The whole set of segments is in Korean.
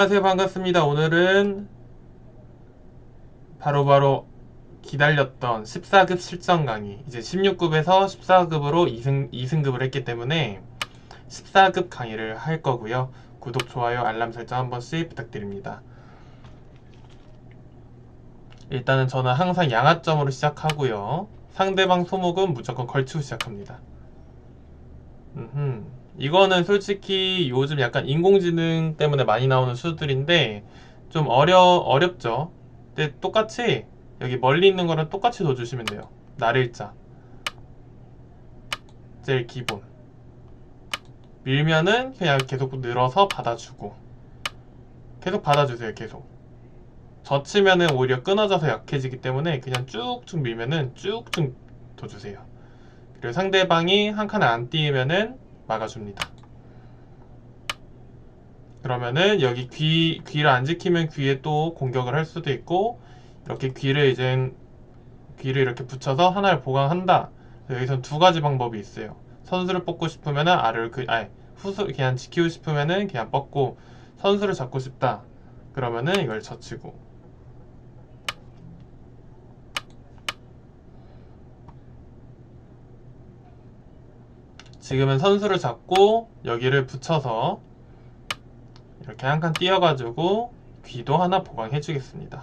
안녕하세요 반갑습니다. 오늘은 바로 바로 기다렸던 14급 실전 강의 이제 16급에서 14급으로 2승, 2승급을 했기 때문에 14급 강의를 할 거고요. 구독, 좋아요, 알람 설정 한 번씩 부탁드립니다. 일단은 저는 항상 양아점으로 시작하고요. 상대방 소목은 무조건 걸치고 시작합니다. 음흠. 이거는 솔직히 요즘 약간 인공지능 때문에 많이 나오는 수들인데 좀 어려 어렵죠. 근데 똑같이 여기 멀리 있는 거랑 똑같이 넣어주시면 돼요. 날일자 제일 기본 밀면은 그냥 계속 늘어서 받아주고 계속 받아주세요. 계속 젖히면은 오히려 끊어져서 약해지기 때문에 그냥 쭉쭉 밀면은 쭉쭉 둬주세요. 그리고 상대방이 한 칸을 안 띄우면은 막아줍니다. 그러면은 여기 귀, 귀를 안 지키면 귀에 또 공격을 할 수도 있고 이렇게 귀를 이제 귀를 이렇게 붙여서 하나를 보강한다. 여기선 두 가지 방법이 있어요. 선수를 뽑고 싶으면은 알을 그, 아니, 후수 그냥 지키고 싶으면은 그냥 뻗고 선수를 잡고 싶다. 그러면은 이걸 젖히고 지금은 선수를 잡고 여기를 붙여서 이렇게 한 칸 띄어가지고 귀도 하나 보강해 주겠습니다.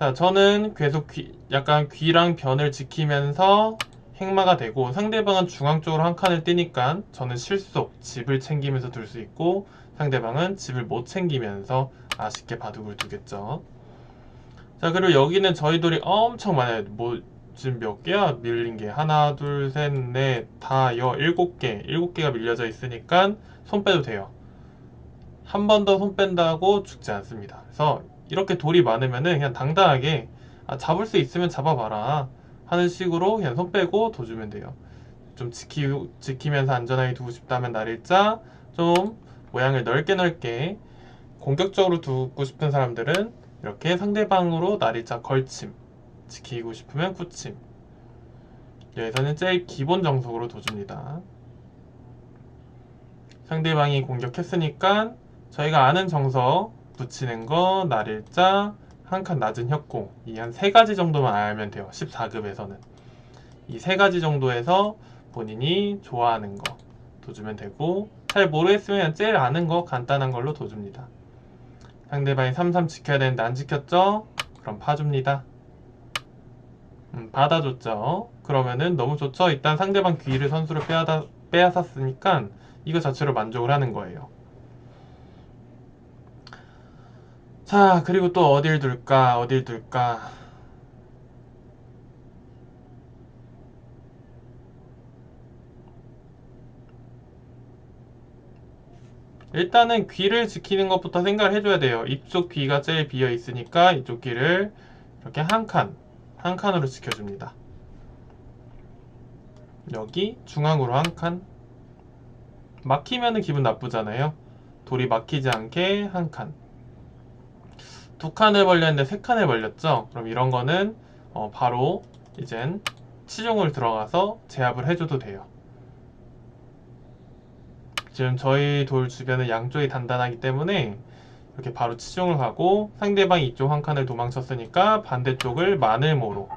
자, 저는 계속 귀, 약간 귀랑 변을 지키면서 행마가 되고 상대방은 중앙 쪽으로 한 칸을 띄니까 저는 실속, 집을 챙기면서 둘 수 있고 상대방은 집을 못 챙기면서 아쉽게 바둑을 두겠죠. 자, 그리고 여기는 저희 돌이 엄청 많아요. 뭐 지금 몇 개야? 밀린 게 하나 둘 셋 넷 다 여 일곱 개. 일곱 개가 밀려져 있으니까 손 빼도 돼요. 한 번 더 손 뺀다고 죽지 않습니다. 그래서 이렇게 돌이 많으면은 그냥 당당하게 아, 잡을 수 있으면 잡아봐라 하는 식으로 그냥 손 빼고 둬주면 돼요. 좀 지키, 지키면서 안전하게 두고 싶다면 날일자 좀 모양을 넓게 넓게 공격적으로 두고 싶은 사람들은 이렇게 상대방으로 날일자 걸침 지키고 싶으면 굳힘. 여기서는 제일 기본 정석으로 둬줍니다. 상대방이 공격했으니까 저희가 아는 정석 붙이는 거 날일자 한 칸 낮은 협공. 이 한 세 가지 정도만 알면 돼요. 14급에서는. 이 세 가지 정도에서 본인이 좋아하는 거 둬주면 되고 잘 모르겠으면 제일 아는 거 간단한 걸로 둬줍니다. 상대방이 3-3 지켜야 되는데 안 지켰죠? 그럼 파줍니다 음, 받아줬죠. 그러면은 너무 좋죠. 일단 상대방 귀를 선수를 빼앗아, 빼앗았으니까 이거 자체로 만족을 하는 거예요. 자, 그리고 또 어딜 둘까? 어딜 둘까? 일단은 귀를 지키는 것부터 생각을 해줘야 돼요. 이쪽 귀가 제일 비어 있으니까 이쪽 귀를 이렇게 한 칸, 한 칸으로 지켜줍니다. 여기 중앙으로 한 칸. 막히면 기분 나쁘잖아요. 돌이 막히지 않게 한 칸. 두 칸을 벌렸는데 세 칸을 벌렸죠? 그럼 이런 거는 어 바로 이젠 치종을 들어가서 제압을 해줘도 돼요. 지금 저희 돌 주변은 양쪽이 단단하기 때문에 이렇게 바로 치중을 하고 상대방이 이쪽 한 칸을 도망쳤으니까 반대쪽을 마늘모로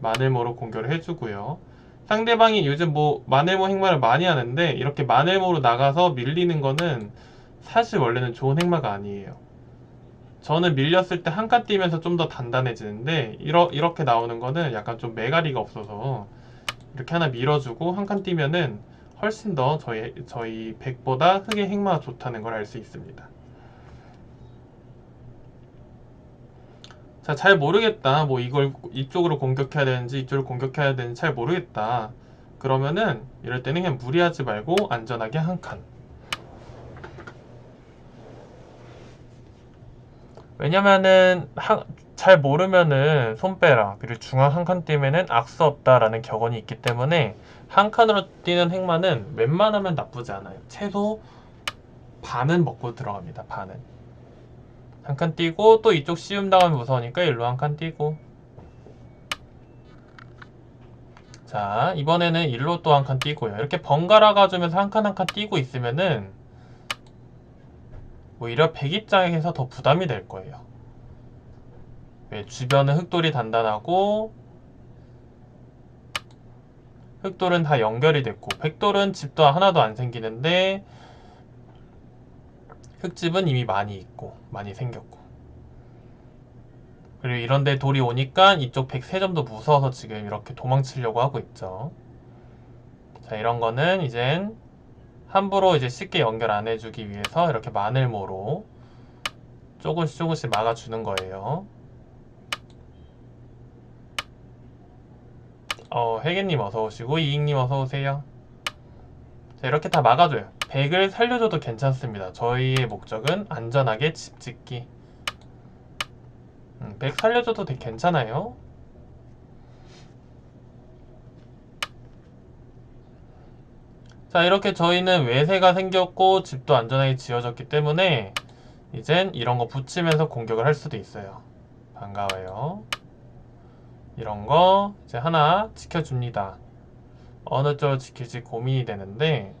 마늘모로 공격을 해주고요. 상대방이 요즘 뭐 마늘모 행마를 많이 하는데 이렇게 마늘모로 나가서 밀리는 거는 사실 원래는 좋은 행마가 아니에요. 저는 밀렸을 때 한 칸 뛰면서 좀 더 단단해지는데 이러, 이렇게 나오는 거는 약간 좀 매가리가 없어서 이렇게 하나 밀어주고 한 칸 뛰면은 훨씬 더 저희 저희 100보다 흑의 행마가 좋다는 걸 알 수 있습니다. 자, 잘 모르겠다. 뭐 이걸 이쪽으로 공격해야 되는지 이쪽으로 공격해야 되는지 잘 모르겠다. 그러면은 이럴 때는 그냥 무리하지 말고 안전하게 한 칸. 왜냐면은 한, 잘 모르면은 손 빼라. 그리고 중앙 한 칸 뛰면은 악수 없다라는 격언이 있기 때문에 한 칸으로 뛰는 행마는 웬만하면 나쁘지 않아요. 최소 반은 먹고 들어갑니다. 반은. 한 칸 띄고 또 이쪽 시움 당하면 무서우니까 일로 한 칸 띄고. 자 이번에는 일로 또 한 칸 띄고요. 이렇게 번갈아 가주면서 한 칸 한 칸 띄고 있으면은 오히려 백 입장에서 더 부담이 될 거예요. 왜? 주변은 흑돌이 단단하고 흑돌은 다 연결이 됐고 백돌은 집도 하나도 안 생기는데 흑집은 이미 많이 있고 많이 생겼고 그리고 이런데 돌이 오니까 이쪽 103점도 무서워서 지금 이렇게 도망치려고 하고 있죠. 자 이런 거는 이젠 함부로 이제 쉽게 연결 안 해주기 위해서 이렇게 마늘모로 조금씩 조금씩 막아주는 거예요. 어, 혜계님 어서 오시고 이익님 어서 오세요. 자, 이렇게 다 막아줘요. 100을 살려줘도 괜찮습니다. 저희의 목적은 안전하게 집 짓기. 음, 100 살려줘도 되게 괜찮아요. 자 이렇게 저희는 외세가 생겼고 집도 안전하게 지어졌기 때문에 이젠 이런 거 붙이면서 공격을 할 수도 있어요. 반가워요. 이런 거 이제 하나 지켜줍니다. 어느 쪽을 지킬지 고민이 되는데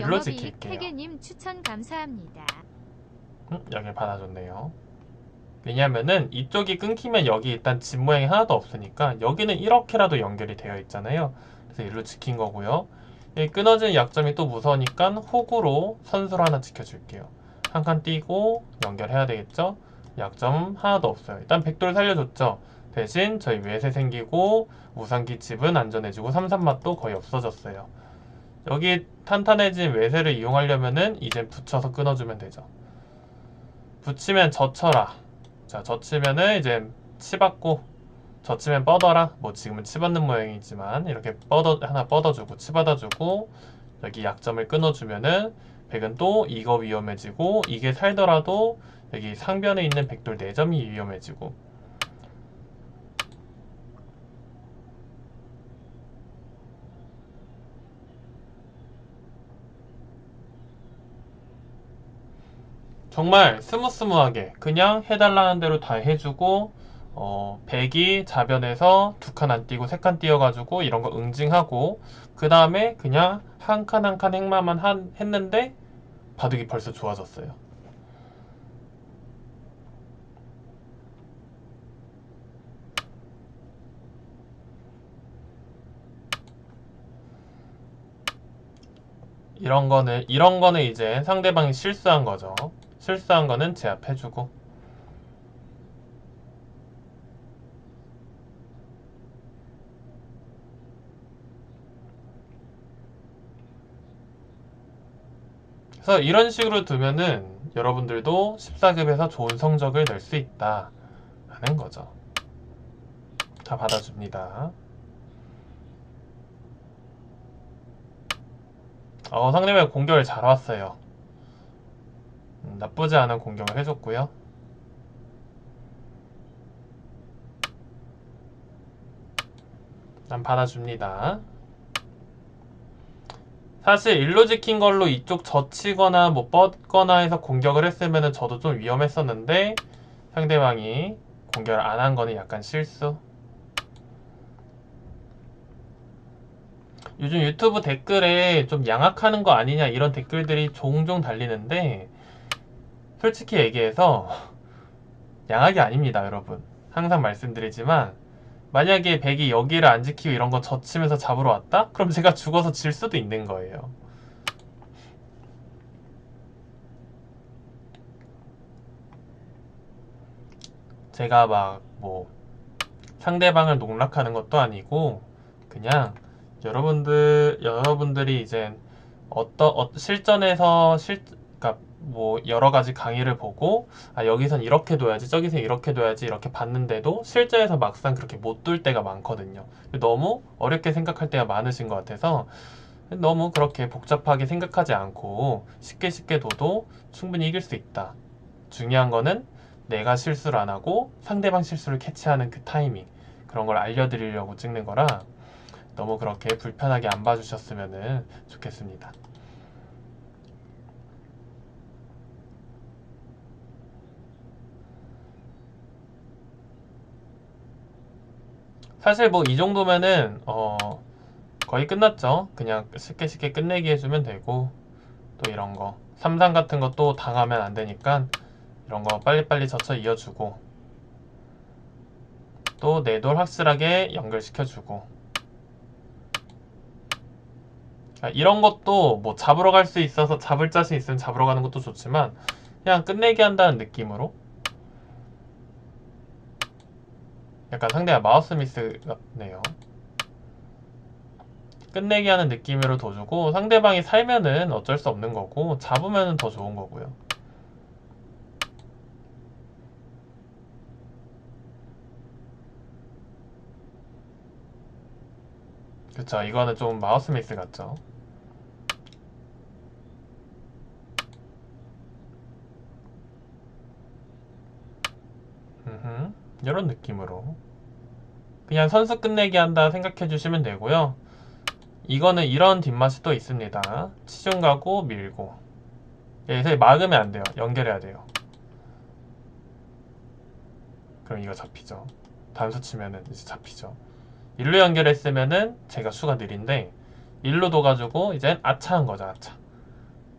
영업이익 지킬게요. 태계님 추천 감사합니다. 음, 여기 받아줬네요. 왜냐면은 이쪽이 끊기면 여기 일단 집 모양이 하나도 없으니까 여기는 이렇게라도 연결이 되어 있잖아요. 그래서 일로 지킨 거고요. 이 끊어지는 약점이 또 무서우니까 호구로 선수로 하나 지켜줄게요. 한 칸 띄고 연결해야 되겠죠? 약점 하나도 없어요. 일단 백돌 살려줬죠? 대신 저희 외세 생기고 우상기 집은 안전해지고 삼삼맛도 거의 없어졌어요. 여기 탄탄해진 외세를 이용하려면은 이제 붙여서 끊어주면 되죠. 붙이면 젖혀라. 자, 젖히면은 이제 치받고 젖히면 뻗어라. 뭐 지금은 치받는 모양이지만 이렇게 뻗어 하나 뻗어주고 치받아주고 여기 약점을 끊어주면은 백은 또 이거 위험해지고 이게 살더라도 여기 상변에 있는 백돌 4점이 위험해지고 정말 스무스무하게 그냥 해달라는 대로 다 해주고 어, 백이 자변에서 두 칸 안 띄고 세 칸 띄어가지고 이런 거 응징하고 그 다음에 그냥 한 칸 한 칸 행마만 한, 했는데 바둑이 벌써 좋아졌어요. 이런 거는 이런 거는 이제 상대방이 실수한 거죠. 실수한 거는 제압해주고 그래서 이런 식으로 두면은 여러분들도 14급에서 좋은 성적을 낼 수 있다 하는 거죠. 다 받아줍니다. 어, 상대방 공격을 잘 왔어요. 음, 나쁘지 않은 공격을 해줬고요. 난 받아줍니다. 사실 일로 지킨 걸로 이쪽 젖히거나 뭐 뻗거나 해서 공격을 했으면 저도 좀 위험했었는데 상대방이 공격을 안 한 거는 약간 실수. 요즘 유튜브 댓글에 좀 양악하는 거 아니냐 이런 댓글들이 종종 달리는데 솔직히 얘기해서 양악이 아닙니다 여러분 항상 말씀드리지만 만약에 백이 여기를 안 지키고 이런 거 젖히면서 잡으러 왔다? 그럼 제가 죽어서 질 수도 있는 거예요 제가 막 뭐 상대방을 농락하는 것도 아니고 그냥 여러분들 여러분들이 이제 어떠 어, 실전에서 실 뭐 여러 가지 강의를 보고 아 여기선 이렇게 둬야지 저기선 이렇게 둬야지 이렇게 봤는데도 실제에서 막상 그렇게 못 둘 때가 많거든요. 너무 어렵게 생각할 때가 많으신 것 같아서 너무 그렇게 복잡하게 생각하지 않고 쉽게 쉽게 둬도 충분히 이길 수 있다. 중요한 거는 내가 실수를 안 하고 상대방 실수를 캐치하는 그 타이밍 그런 걸 알려드리려고 찍는 거라 너무 그렇게 불편하게 안 봐주셨으면 좋겠습니다. 사실 뭐 이 정도면은 어 거의 끝났죠. 그냥 쉽게 쉽게 끝내기 해주면 되고 또 이런 거 삼상 같은 것도 당하면 안 되니까 이런 거 빨리빨리 젖혀 이어주고 또 내돌 확실하게 연결시켜주고 아, 이런 것도 뭐 잡으러 갈 수 있어서 잡을 자신 있으면 잡으러 가는 것도 좋지만 그냥 끝내기 한다는 느낌으로 약간 상대가 마우스 미스 같네요. 끝내기 하는 느낌으로 둬주고 상대방이 살면은 어쩔 수 없는 거고 잡으면은 더 좋은 거고요. 그쵸 이거는 좀 마우스 미스 같죠. 이런 느낌으로 그냥 선수 끝내기 한다 생각해 주시면 되고요. 이거는 이런 뒷맛이 또 있습니다. 치중 가고 밀고 여기서 막으면 안 돼요. 연결해야 돼요. 그럼 이거 잡히죠. 단수 치면은 이제 잡히죠. 일로 연결했으면은 제가 수가 느린데 일로 둬가지고 이제 아차한 거죠. 아차.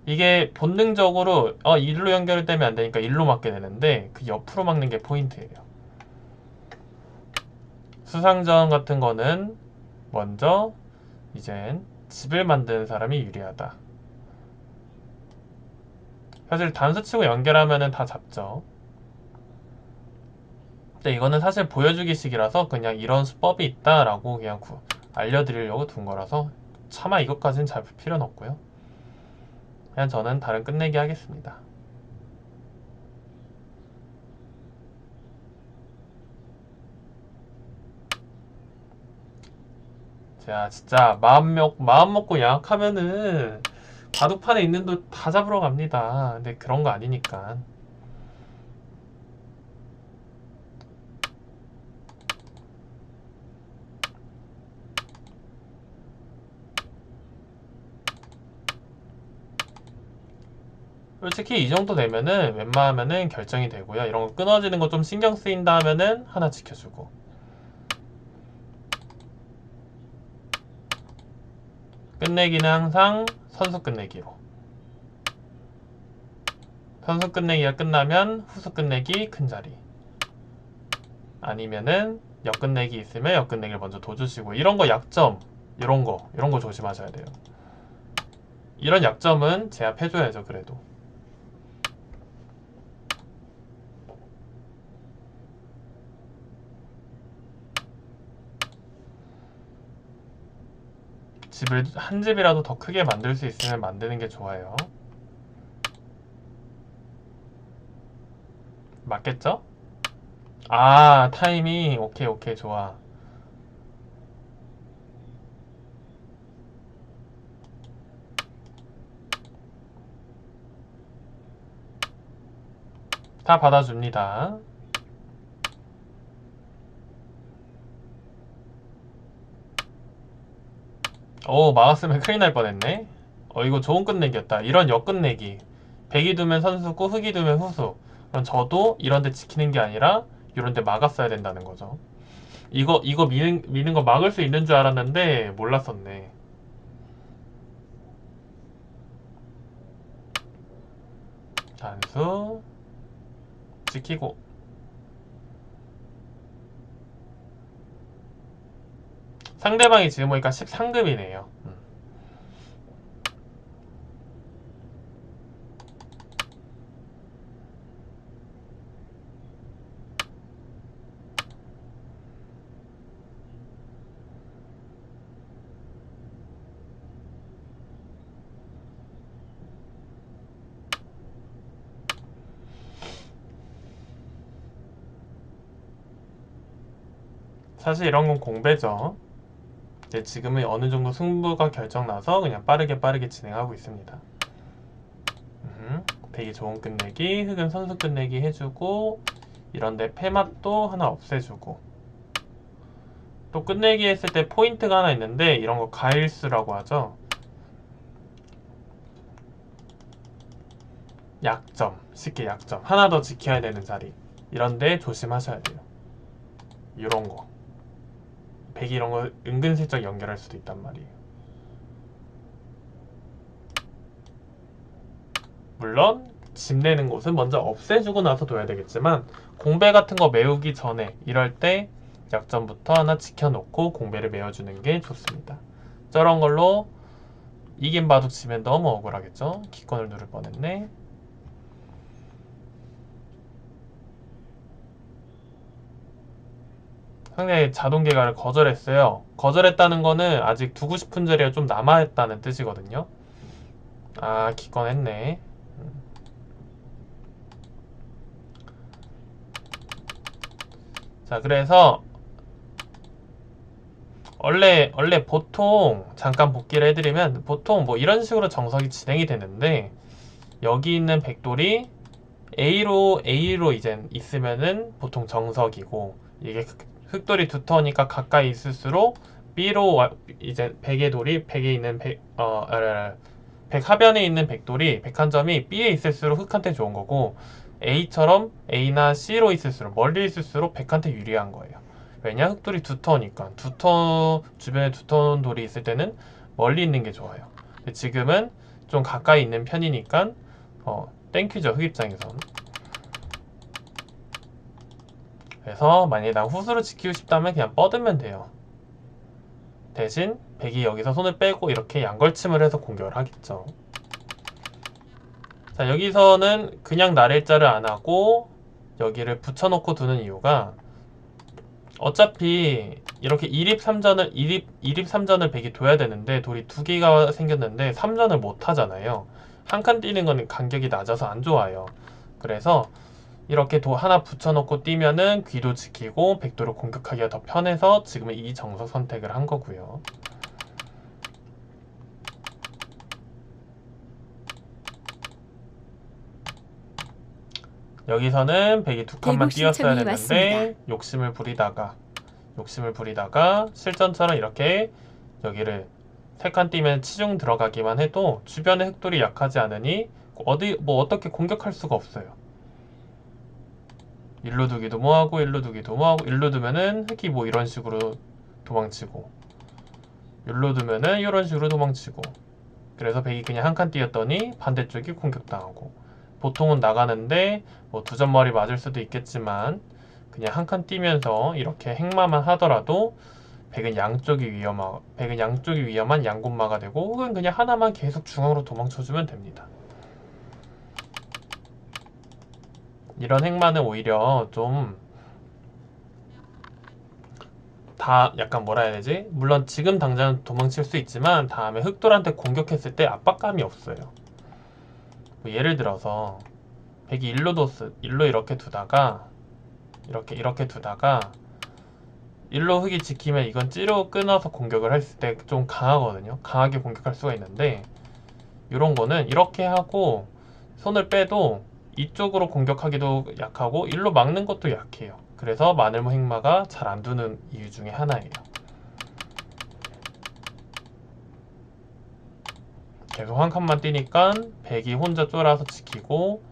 이게 본능적으로 어 일로 연결되면 안 되니까 일로 맞게 되는데 그 옆으로 막는 게 포인트예요. 수상전 같은 거는 먼저 이젠 집을 만드는 사람이 유리하다. 사실 단수 치고 연결하면은 다 잡죠. 근데 이거는 사실 보여주기식이라서 그냥 이런 수법이 있다라고 그냥 구- 알려드리려고 둔 거라서 차마 이것까지는 잡을 필요는 없고요. 그냥 저는 다른 끝내기 하겠습니다. 자, 진짜 마음 먹 마음 먹고 양악하면은 바둑판에 있는 돌 다 잡으러 갑니다. 근데 그런 거 아니니까. 솔직히 이 정도 되면은 웬만하면은 결정이 되고요. 이런 거 끊어지는 거 좀 신경 쓰인다 하면은 하나 지켜주고. 끝내기는 항상 선수 끝내기로. 선수 끝내기가 끝나면 후수 끝내기 큰 자리. 아니면은 역 끝내기 있으면 역 끝내기를 먼저 둬주시고 이런 거 약점 이런 거 이런 거 조심하셔야 돼요. 이런 약점은 제압해줘야죠 그래도. 집을 한 집이라도 더 크게 만들 수 있으면 만드는 게 좋아요. 맞겠죠? 아, 타이밍. 오케이, 오케이, 좋아. 다 받아줍니다. 오, 막았으면 큰일 날 뻔했네. 어, 이거 좋은 끝내기였다. 이런 역끝내기. 백이 두면 선수고 흑이 두면 후수. 그럼 저도 이런 데 지키는 게 아니라 이런 데 막았어야 된다는 거죠. 이거, 이거 미는, 미는 거 막을 수 있는 줄 알았는데 몰랐었네. 단수. 지키고. 상대방이 지금 보니까 13급이네요. 사실 이런 건 공배죠. 이제 지금은 어느 정도 승부가 결정나서 그냥 빠르게 빠르게 진행하고 있습니다. 음, 되게 좋은 끝내기, 흑은 선수 끝내기 해주고 이런데 패맛도 하나 없애주고 또 끝내기 했을 때 포인트가 하나 있는데 이런 거 가일수라고 하죠. 약점, 쉽게 약점. 하나 더 지켜야 되는 자리. 이런데 조심하셔야 돼요. 이런 거. 100 이런 거 은근슬쩍 연결할 수도 있단 말이에요. 물론 집 내는 곳은 먼저 없애주고 나서 둬야 되겠지만 공배 같은 거 메우기 전에 이럴 때 약점부터 하나 지켜놓고 공배를 메워주는 게 좋습니다. 저런 걸로 이긴 바둑 치면 너무 억울하겠죠? 기권을 누를 뻔했네. 상대 자동 개가를 거절했어요. 거절했다는 거는 아직 두고 싶은 자리가 좀 남아있다는 뜻이거든요. 아, 기권했네. 음. 자, 그래서 원래 원래 보통 잠깐 복기를 해드리면 보통 뭐 이런 식으로 정석이 진행이 되는데 여기 있는 백돌이 A로 A로 이제 있으면은 보통 정석이고 이게 흑돌이 두터우니까 가까이 있을수록 B로 와- 이제 백의 돌이 백에 있는 백, 어, 아, 아, 아, 백 하변에 있는 백돌이 백한 점이 B에 있을수록 흑한테 좋은 거고 A처럼 A나 C로 있을수록 멀리 있을수록 백한테 유리한 거예요. 왜냐? 흑돌이 두터우니까 두터 주변에 두터운 돌이 있을 때는 멀리 있는 게 좋아요. 지금은 좀 가까이 있는 편이니까 어, 땡큐죠 흑 입장에선. 그래서 만약에 난 후수를 지키고 싶다면 그냥 뻗으면 돼요. 대신 백이 여기서 손을 빼고 이렇게 양걸침을 해서 공격을 하겠죠. 자 여기서는 그냥 날일자를 안 하고 여기를 붙여놓고 두는 이유가 어차피 이렇게 1입 3전을 1입 1입 3전을 백이 둬야 되는데 돌이 두 개가 생겼는데 3전을 못 하잖아요. 한 칸 뛰는 거는 간격이 낮아서 안 좋아요. 그래서 이렇게 도 하나 붙여놓고 뛰면은 귀도 지키고 백도를 공격하기가 더 편해서 지금은 이 정석 선택을 한 거고요. 여기서는 백이 두 칸만 띄었어야 신청이 되는데 왔습니다. 욕심을 부리다가 욕심을 부리다가 실전처럼 이렇게 여기를 세칸 띄면 치중 들어가기만 해도 주변에 흑돌이 약하지 않으니 어디 뭐 어떻게 공격할 수가 없어요. 일로 두기도 뭐하고 일로 두기도 뭐하고 일로 두면은 흑이 뭐 이런 식으로 도망치고 일로 두면은 이런 식으로 도망치고 그래서 백이 그냥 한칸 띄었더니 반대쪽이 공격당하고 보통은 나가는데 뭐 두 점머리 맞을 수도 있겠지만 그냥 한 칸 뛰면서 이렇게 행마만 하더라도 백은 양쪽이 위험하 백은 양쪽이 위험한 양군마가 되고 혹은 그냥 하나만 계속 중앙으로 도망쳐주면 됩니다. 이런 행마는 오히려 좀 다 약간 뭐라 해야 되지? 물론 지금 당장 도망칠 수 있지만 다음에 흑돌한테 공격했을 때 압박감이 없어요. 뭐 예를 들어서 백이 일로 뒀을 일로 이렇게 두다가 이렇게 이렇게 두다가 일로 흑이 지키면 이건 찌로 끊어서 공격을 했을 때 좀 강하거든요. 강하게 공격할 수가 있는데 이런 거는 이렇게 하고 손을 빼도 이쪽으로 공격하기도 약하고 일로 막는 것도 약해요. 그래서 마늘모 행마가 잘 안 두는 이유 중에 하나예요. 계속 한 칸만 뛰니까 백이 혼자 쫄아서 지키고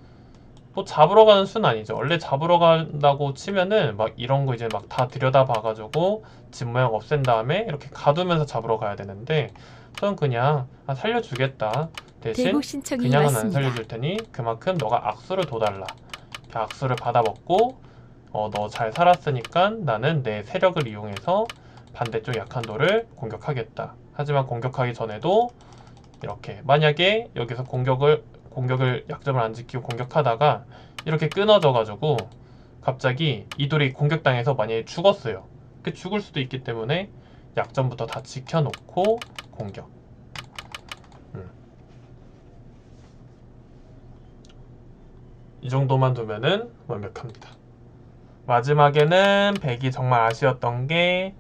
뭐 잡으러 가는 수는 아니죠. 원래 잡으러 간다고 치면은 막 이런 거 이제 막 다 들여다 봐가지고 집 모양 없앤 다음에 이렇게 가두면서 잡으러 가야 되는데 저는 그냥 아, 살려주겠다. 대신 대복 신청이 그냥은 안 왔습니다. 살려줄 테니 그만큼 너가 악수를 둬달라. 이렇게 악수를 받아먹고 어, 너 잘 살았으니까 나는 내 세력을 이용해서 반대쪽 약한 돌을 공격하겠다. 하지만 공격하기 전에도 이렇게 만약에 여기서 공격을 공격을 약점을 안 지키고 공격하다가 이렇게 끊어져 가지고 갑자기 이 돌이 공격당해서 만약에 죽었어요. 그 죽을 수도 있기 때문에 약점부터 다 지켜놓고 공격. 음. 이 정도만 두면은 완벽합니다. 마지막에는 백이 정말 아쉬웠던 게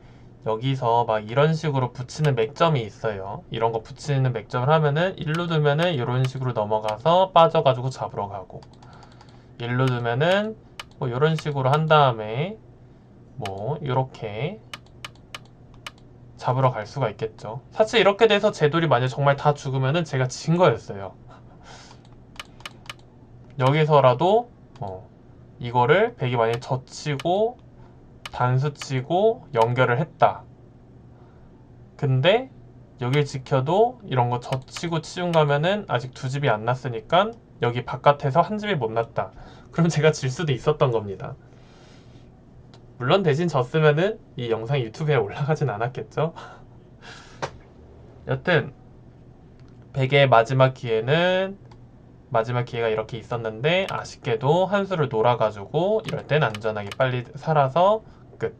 여기서 막 이런 식으로 붙이는 맥점이 있어요. 이런 거 붙이는 맥점을 하면은 일로 두면은 이런 식으로 넘어가서 빠져가지고 잡으러 가고 일로 두면은 뭐 이런 식으로 한 다음에 뭐 이렇게 잡으러 갈 수가 있겠죠. 사실 이렇게 돼서 제 돌이 만약 정말 다 죽으면은 제가 진 거였어요. 여기서라도 어, 이거를 백이 만약에 젖히고 단수치고 연결을 했다. 근데 여길 지켜도 이런 거 젖히고 치중 가면은 아직 두 집이 안 났으니까 여기 바깥에서 한 집이 못 났다. 그럼 제가 질 수도 있었던 겁니다. 물론 대신 졌으면은 이 영상이 유튜브에 올라가진 않았겠죠. 여튼 100의 마지막 기회는 마지막 기회가 이렇게 있었는데 아쉽게도 한 수를 놀아가지고 이럴 땐 안전하게 빨리 살아서 끝.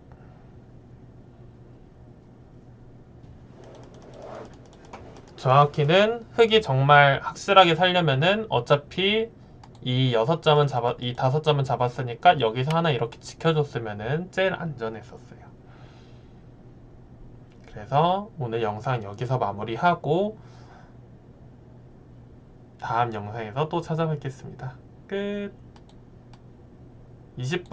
정확히는 흙이 정말 확실하게 살려면은 어차피 이 여섯 점은 잡아 이 다섯 점은 잡았으니까 여기서 하나 이렇게 지켜줬으면은 제일 안전했었어요. 그래서 오늘 영상 여기서 마무리하고 다음 영상에서 또 찾아뵙겠습니다. 끝. 20분.